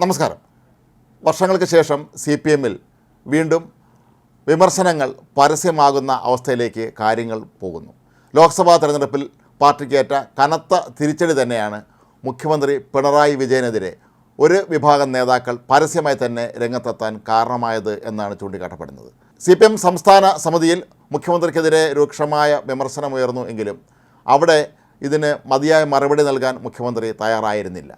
നമസ്കാരം. വർഷങ്ങൾക്ക് ശേഷം സി പി എമ്മിൽ വീണ്ടും വിമർശനങ്ങൾ പരസ്യമാകുന്ന അവസ്ഥയിലേക്ക് കാര്യങ്ങൾ പോകുന്നു. ലോക്സഭാ തെരഞ്ഞെടുപ്പിൽ പാർട്ടിക്കേറ്റ കനത്ത തിരിച്ചടി തന്നെയാണ് മുഖ്യമന്ത്രി പിണറായി വിജയനെതിരെ ഒരു വിഭാഗം നേതാക്കൾ പരസ്യമായി തന്നെ രംഗത്തെത്താൻ കാരണമായത് എന്നാണ് ചൂണ്ടിക്കാട്ടപ്പെടുന്നത്. സി പി എം സംസ്ഥാന സമിതിയിൽ മുഖ്യമന്ത്രിക്കെതിരെ രൂക്ഷമായ വിമർശനമുയർന്നു എങ്കിലും അവിടെ ഇതിന് മതിയായ മറുപടി നൽകാൻ മുഖ്യമന്ത്രി തയ്യാറായിരുന്നില്ല.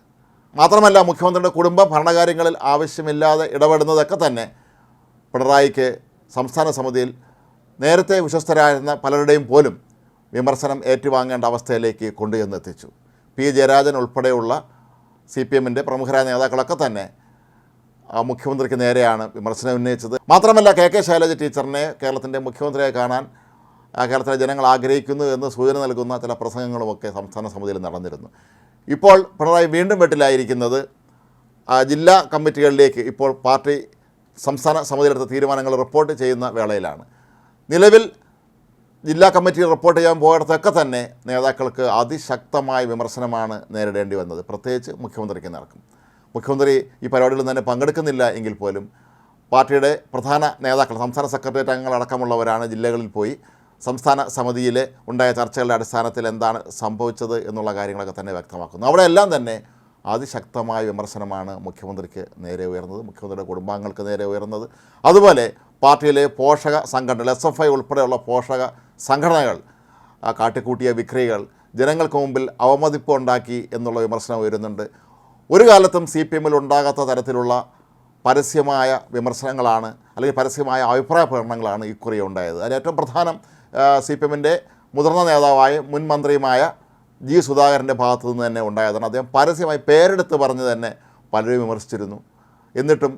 മാത്രമല്ല മുഖ്യമന്ത്രിയുടെ കുടുംബ ഭരണകാര്യങ്ങളിൽ ആവശ്യമില്ലാതെ ഇടപെടുന്നതൊക്കെ തന്നെ പിണറായിക്ക് സംസ്ഥാന സമിതിയിൽ നേരത്തെ വിശ്വസ്തരായിരുന്ന പലരുടെയും പോലും വിമർശനം ഏറ്റുവാങ്ങേണ്ട അവസ്ഥയിലേക്ക് കൊണ്ടുചെന്നെത്തിച്ചു പി. ജയരാജൻ ഉൾപ്പെടെയുള്ള സി പി എമ്മിന്റെ പ്രമുഖരായ നേതാക്കളൊക്കെ തന്നെ മുഖ്യമന്ത്രിക്ക് നേരെയാണ് വിമർശനം ഉന്നയിച്ചത്. മാത്രമല്ല കെ. കെ. ശൈലജ ടീച്ചറിനെ കേരളത്തിന്റെ മുഖ്യമന്ത്രിയെ കാണാൻ കേരളത്തിലെ ജനങ്ങൾ ആഗ്രഹിക്കുന്നു എന്ന് സൂചന നൽകുന്ന ചില പ്രസംഗങ്ങളുമൊക്കെ സംസ്ഥാന സമിതിയിൽ നടന്നിരുന്നു. ഇപ്പോൾ പിണറായി വീണ്ടും വെട്ടിലായിരിക്കുന്നത് ജില്ലാ കമ്മിറ്റികളിലേക്ക് ഇപ്പോൾ പാർട്ടി സംസ്ഥാന സമിതിയിലെടുത്ത തീരുമാനങ്ങൾ റിപ്പോർട്ട് ചെയ്യുന്ന വേളയിലാണ്. നിലവിൽ ജില്ലാ കമ്മിറ്റി റിപ്പോർട്ട് ചെയ്യാൻ പോയിടത്തൊക്കെ തന്നെ നേതാക്കൾക്ക് അതിശക്തമായ വിമർശനമാണ് നേരിടേണ്ടി വന്നത്. പ്രത്യേകിച്ച് മുഖ്യമന്ത്രിക്ക് നടക്കും മുഖ്യമന്ത്രി ഈ പരിപാടിയിൽ തന്നെ പങ്കെടുക്കുന്നില്ല എങ്കിൽ പോലും പാർട്ടിയുടെ പ്രധാന നേതാക്കൾ സംസ്ഥാന സെക്രട്ടേറിയറ്റ് അംഗങ്ങൾ അടക്കമുള്ളവരാണ് ജില്ലകളിൽ പോയി സംസ്ഥാന സമിതിയിൽ ഉണ്ടായ ചർച്ചകളുടെ അടിസ്ഥാനത്തിൽ എന്താണ് സംഭവിച്ചത് എന്നുള്ള കാര്യങ്ങളൊക്കെ തന്നെ വ്യക്തമാക്കുന്നു. അവിടെയെല്ലാം തന്നെ അതിശക്തമായ വിമർശനമാണ് മുഖ്യമന്ത്രിക്ക് നേരെ ഉയർന്നത് മുഖ്യമന്ത്രിയുടെ കുടുംബാംഗങ്ങൾക്ക് നേരെ ഉയർന്നത്. അതുപോലെ പാർട്ടിയിലെ പോഷക സംഘടനകൾ എസ് എഫ് ഐ ഉൾപ്പെടെയുള്ള പോഷക സംഘടനകൾ കാട്ടിക്കൂട്ടിയ വിക്രികൾ ജനങ്ങൾക്ക് മുമ്പിൽ അവമതിപ്പ് ഉണ്ടാക്കി എന്നുള്ള വിമർശനം ഉയരുന്നുണ്ട്. ഒരു കാലത്തും സി പി എമ്മിൽ ഉണ്ടാകാത്ത തരത്തിലുള്ള പരസ്യമായ വിമർശനങ്ങളാണ് അല്ലെങ്കിൽ പരസ്യമായ അഭിപ്രായ പ്രകടനങ്ങളാണ് ഇക്കുറി ഉണ്ടായത് അതിൽ ഏറ്റവും പ്രധാനം സി പി എമ്മിന്റെ മുതിർന്ന നേതാവായ മുൻ മന്ത്രിയുമായ ജി സുധാകരന്റെ ഭാഗത്തു നിന്ന് തന്നെ ഉണ്ടായതാണ്. അദ്ദേഹം പരസ്യമായി പേരെടുത്ത് പറഞ്ഞ് തന്നെ പലരും വിമർശിച്ചിരുന്നു. എന്നിട്ടും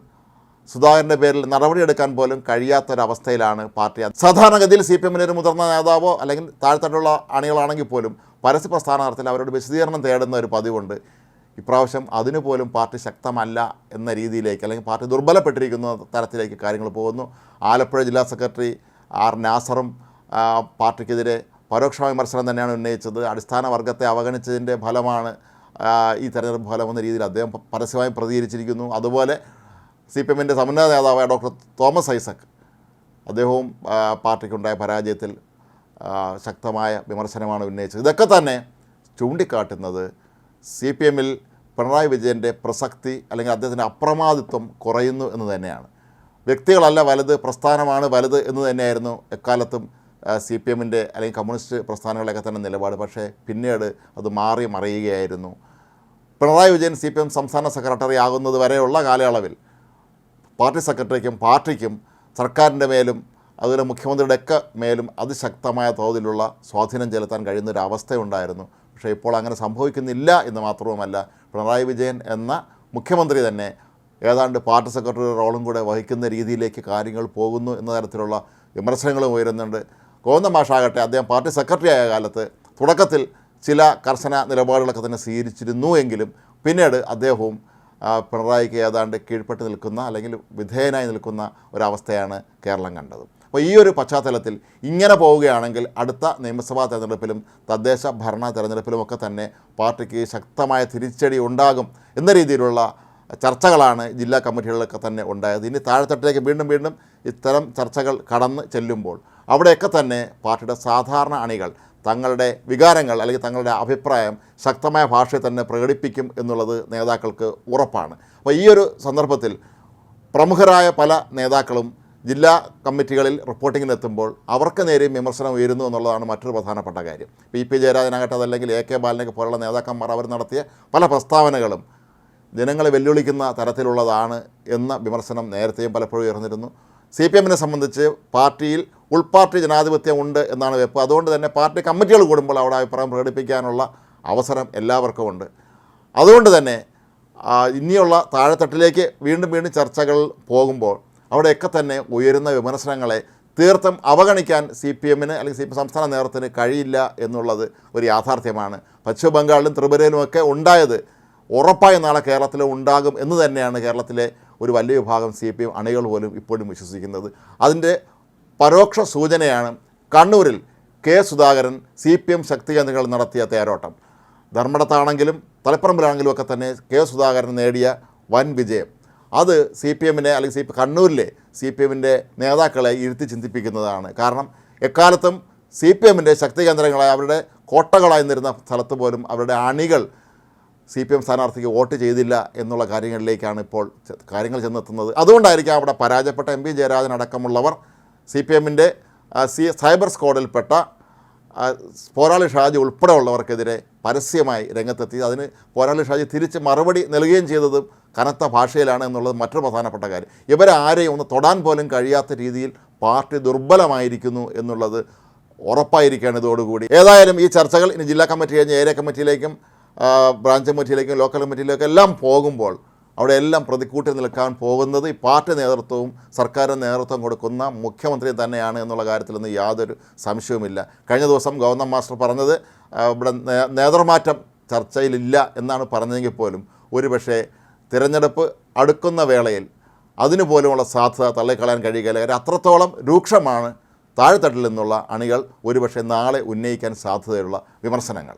സുധാകരന്റെ പേരിൽ നടപടിയെടുക്കാൻ പോലും കഴിയാത്തൊരവസ്ഥയിലാണ് പാർട്ടി. സാധാരണഗതിയിൽ സി പി എമ്മിന്റെ ഒരു മുതിർന്ന നേതാവോ അല്ലെങ്കിൽ താഴ്ത്തട്ടുള്ള അണികളാണെങ്കിൽ പോലും പരസ്യ പ്രസ്ഥാനാർത്ഥത്തിൽ അവരോട് വിശദീകരണം തേടുന്ന ഒരു പതിവുണ്ട്. ഇപ്രാവശ്യം അതിനു പോലും പാർട്ടി ശക്തമല്ല എന്ന രീതിയിലേക്ക് അല്ലെങ്കിൽ പാർട്ടി ദുർബലപ്പെട്ടിരിക്കുന്ന തരത്തിലേക്ക് കാര്യങ്ങൾ പോകുന്നു. ആലപ്പുഴ ജില്ലാ സെക്രട്ടറി ആർ നാസറും പാർട്ടിക്കെതിരെ പരോക്ഷ വിമർശനം തന്നെയാണ് ഉന്നയിച്ചത്. അടിസ്ഥാന വർഗത്തെ അവഗണിച്ചതിന്റെ ഫലമാണ് ഈ തെരഞ്ഞെടുപ്പ് ഫലമെന്ന രീതിയിൽ അദ്ദേഹം പരസ്യമായി പ്രതികരിച്ചിരിക്കുന്നു. അതുപോലെ സി പി എമ്മിന്റെ സമുന്നത നേതാവായ ഡോക്ടർ തോമസ് ഐസക് അദ്ദേഹവും പാർട്ടിക്കുണ്ടായ പരാജയത്തിൽ ശക്തമായ വിമർശനമാണ് ഉന്നയിച്ചത്. ഇതൊക്കെ തന്നെ ചൂണ്ടിക്കാട്ടുന്നത് സി പി എമ്മിൽ പിണറായി വിജയന്റെ പ്രസക്തി അല്ലെങ്കിൽ അദ്ദേഹത്തിന്റെ അപ്രമാദിത്വം കുറയുന്നു എന്ന് തന്നെയാണ്. വ്യക്തികളല്ല വലുത് പ്രസ്ഥാനമാണ് വലുത് എന്ന് തന്നെയായിരുന്നു എക്കാലത്തും സി പി എമ്മിന്റെ അല്ലെങ്കിൽ കമ്മ്യൂണിസ്റ്റ് പ്രസ്ഥാനങ്ങളൊക്കെ തന്നെ നിലപാട്. പക്ഷേ പിന്നീട് അത് മാറി മറിയുകയായിരുന്നു. Pinarayi Vijayan C P M സംസ്ഥാന സെക്രട്ടറി ആകുന്നത് വരെയുള്ള കാലയളവിൽ പാർട്ടി സെക്രട്ടറിക്കും പാർട്ടിക്കും സർക്കാരിന്റെ മേലും അതുപോലെ മുഖ്യമന്ത്രിയുടെ ഒക്കെ മേലും അതിശക്തമായ തോതിലുള്ള സ്വാധീനം ചെലുത്താൻ കഴിയുന്ന ഒരു അവസ്ഥയുണ്ടായിരുന്നു പക്ഷേ ഇപ്പോൾ അങ്ങനെ സംഭവിക്കുന്നില്ല എന്ന് മാത്രവുമല്ല പിണറായി വിജയൻ എന്ന മുഖ്യമന്ത്രി തന്നെ ഏതാണ്ട് പാർട്ടി സെക്രട്ടറി റോളും കൂടെ വഹിക്കുന്ന രീതിയിലേക്ക് കാര്യങ്ങൾ പോകുന്നു എന്ന തരത്തിലുള്ള വിമർശനങ്ങളും ഉയരുന്നുണ്ട്. ഗോവിന്ദ മാഷാകട്ടെ അദ്ദേഹം പാർട്ടി സെക്രട്ടറി ആയ കാലത്ത് തുടക്കത്തിൽ ചില കർശന നിലപാടുകളൊക്കെ തന്നെ സ്വീകരിച്ചിരുന്നു എങ്കിലും പിന്നീട് അദ്ദേഹവും പിണറായിക്ക് ഏതാണ്ട് കീഴ്പ്പെട്ട് നിൽക്കുന്ന അല്ലെങ്കിൽ വിധേയനായി നിൽക്കുന്ന ഒരവസ്ഥയാണ് കേരളം കണ്ടത്. അപ്പോൾ ഈ ഒരു പശ്ചാത്തലത്തിൽ ഇങ്ങനെ പോവുകയാണെങ്കിൽ അടുത്ത നിയമസഭാ തെരഞ്ഞെടുപ്പിലും തദ്ദേശ ഭരണ തെരഞ്ഞെടുപ്പിലുമൊക്കെ തന്നെ പാർട്ടിക്ക് ശക്തമായ തിരിച്ചടി ഉണ്ടാകും എന്ന രീതിയിലുള്ള ചർച്ചകളാണ് ജില്ലാ കമ്മിറ്റികളിലൊക്കെ തന്നെ ഉണ്ടായത്. ഇനി താഴെത്തട്ടിലേക്ക് വീണ്ടും വീണ്ടും ഇത്തരം ചർച്ചകൾ കടന്ന് ചെല്ലുമ്പോൾ അവിടെയൊക്കെ തന്നെ പാർട്ടിയുടെ സാധാരണ അണികൾ തങ്ങളുടെ വികാരങ്ങൾ അല്ലെങ്കിൽ തങ്ങളുടെ അഭിപ്രായം ശക്തമായ ഭാഷയിൽ തന്നെ പ്രകടിപ്പിക്കും എന്നുള്ളത് നേതാക്കൾക്ക് ഉറപ്പാണ്. അപ്പോൾ ഈ ഒരു സന്ദർഭത്തിൽ പ്രമുഖരായ പല നേതാക്കളും ജില്ലാ കമ്മിറ്റികളിൽ റിപ്പോർട്ടിങ്ങിനെത്തുമ്പോൾ അവർക്ക് നേരെയും വിമർശനം ഉയരുന്നു എന്നുള്ളതാണ് മറ്റൊരു പ്രധാനപ്പെട്ട കാര്യം. പി പി ജയരാജനാകട്ടെ അതല്ലെങ്കിൽ എ കെ ബാലനൊക്കെ പോലുള്ള നേതാക്കന്മാർ അവർ നടത്തിയ പല പ്രസ്താവനകളും ജനങ്ങളെ വെല്ലുവിളിക്കുന്ന തരത്തിലുള്ളതാണ് എന്ന വിമർശനം നേരത്തെയും പലപ്പോഴും ഉയർന്നിരുന്നു. സി പി എമ്മിനെ സംബന്ധിച്ച് പാർട്ടിയിൽ ഉൾപാർട്ടി ജനാധിപത്യം ഉണ്ട് എന്നാണ് വെപ്പ്. അതുകൊണ്ട് തന്നെ പാർട്ടി കമ്മിറ്റികൾ കൂടുമ്പോൾ അവിടെ അഭിപ്രായം പ്രകടിപ്പിക്കാനുള്ള അവസരം എല്ലാവർക്കും ഉണ്ട്. അതുകൊണ്ട് തന്നെ ഇനിയുള്ള താഴെത്തട്ടിലേക്ക് വീണ്ടും വീണ്ടും ചർച്ചകൾ പോകുമ്പോൾ അവിടെയൊക്കെ തന്നെ ഉയരുന്ന വിമർശനങ്ങളെ തീർത്തും അവഗണിക്കാൻ സി പി എമ്മിന് അല്ലെങ്കിൽ സി പി സംസ്ഥാന നേതൃത്വത്തിന് കഴിയില്ല എന്നുള്ളത് ഒരു യാഥാർത്ഥ്യമാണ്. പശ്ചിമ ബംഗാളിലും ത്രിപുരയിലുമൊക്കെ ഉണ്ടായത് ഉറപ്പായും നാളെ കേരളത്തിലും ഉണ്ടാകും എന്ന് തന്നെയാണ് കേരളത്തിലെ ഒരു വലിയ വിഭാഗം സി പി എം അണികൾ പോലും ഇപ്പോഴും വിശ്വസിക്കുന്നത്. അതിന്റെ പരോക്ഷ സൂചനയാണ് കണ്ണൂരിൽ K Sudhakaran C P M ശക്തി കേന്ദ്രങ്ങൾ നടത്തിയ തേരോട്ടം. ധർമ്മടത്താണെങ്കിലും തലപ്പറമ്പിലാണെങ്കിലും ഒക്കെ തന്നെ കെ സുധാകരൻ നേടിയ വൻ വിജയം. അത് സി പി എമ്മിനെ അല്ലെങ്കിൽ സി പി കണ്ണൂരിലെ സി പി എമ്മിന്റെ നേതാക്കളെ ഇരുത്തി ചിന്തിപ്പിക്കുന്നതാണ്. കാരണം എക്കാലത്തും സി പി എമ്മിന്റെ ശക്തി കേന്ദ്രങ്ങളായി അവരുടെ കോട്ടകളായി നിന്നിരുന്ന സ്ഥലത്ത് പോലും അവരുടെ അണികൾ സി പി എം സ്ഥാനാർത്ഥിക്ക് വോട്ട് ചെയ്തില്ല എന്നുള്ള കാര്യങ്ങളിലേക്കാണ് ഇപ്പോൾ കാര്യങ്ങൾ ചെന്നെത്തുന്നത്. അതുകൊണ്ടായിരിക്കാം അവിടെ പരാജയപ്പെട്ട എം പി ജയരാജൻ അടക്കമുള്ളവർ സി പി എമ്മിന്റെ സി സൈബർ സ്ക്വാഡിൽപ്പെട്ട പോരാളി ഷാജി ഉൾപ്പെടെയുള്ളവർക്കെതിരെ പരസ്യമായി രംഗത്തെത്തി. അതിന് പോരാളി ഷാജി തിരിച്ച് മറുപടി നൽകുകയും ചെയ്തതും കനത്ത ഭാഷയിലാണ് എന്നുള്ളത് മറ്റൊരു പ്രധാനപ്പെട്ട കാര്യം. ഇവരെ ആരെയും ഒന്ന് തൊടാൻ പോലും കഴിയാത്ത രീതിയിൽ പാർട്ടി ദുർബലമായിരിക്കുന്നു എന്നുള്ളത് ഉറപ്പായിരിക്കുകയാണ് ഇതോടുകൂടി ഏതായാലും ഈ ചർച്ചകൾ ഇനി ജില്ലാ കമ്മിറ്റി കഴിഞ്ഞ് ഏരിയ കമ്മിറ്റിയിലേക്കും ബ്രാഞ്ച് കമ്മിറ്റിയിലേക്കും ലോക്കൽ കമ്മിറ്റിയിലേക്കും എല്ലാം പോകുമ്പോൾ അവിടെ എല്ലാം പ്രതിക്കൂട്ടി നിൽക്കാൻ പോകുന്നത് ഈ പാർട്ടി നേതൃത്വവും സർക്കാർ നേതൃത്വം കൊടുക്കുന്ന മുഖ്യമന്ത്രി തന്നെയാണ് എന്നുള്ള കാര്യത്തിലൊന്നും യാതൊരു സംശയവുമില്ല. കഴിഞ്ഞ ദിവസം ഗവർണർ മാസ്റ്റർ പറഞ്ഞത് ഇവിടെ നേതൃമാറ്റം ചർച്ചയിലില്ല എന്നാണ് പറഞ്ഞതെങ്കിൽ പോലും ഒരുപക്ഷെ തിരഞ്ഞെടുപ്പ് അടുക്കുന്ന വേളയിൽ അതിനുപോലുമുള്ള സാധ്യത തള്ളിക്കളയാൻ കഴിയുകയില്ല. കാര്യം അത്രത്തോളം രൂക്ഷമാണ് താഴെത്തട്ടിൽ നിന്നുള്ള അണികൾ ഒരുപക്ഷെ നാളെ ഉന്നയിക്കാൻ സാധ്യതയുള്ള വിമർശനങ്ങൾ.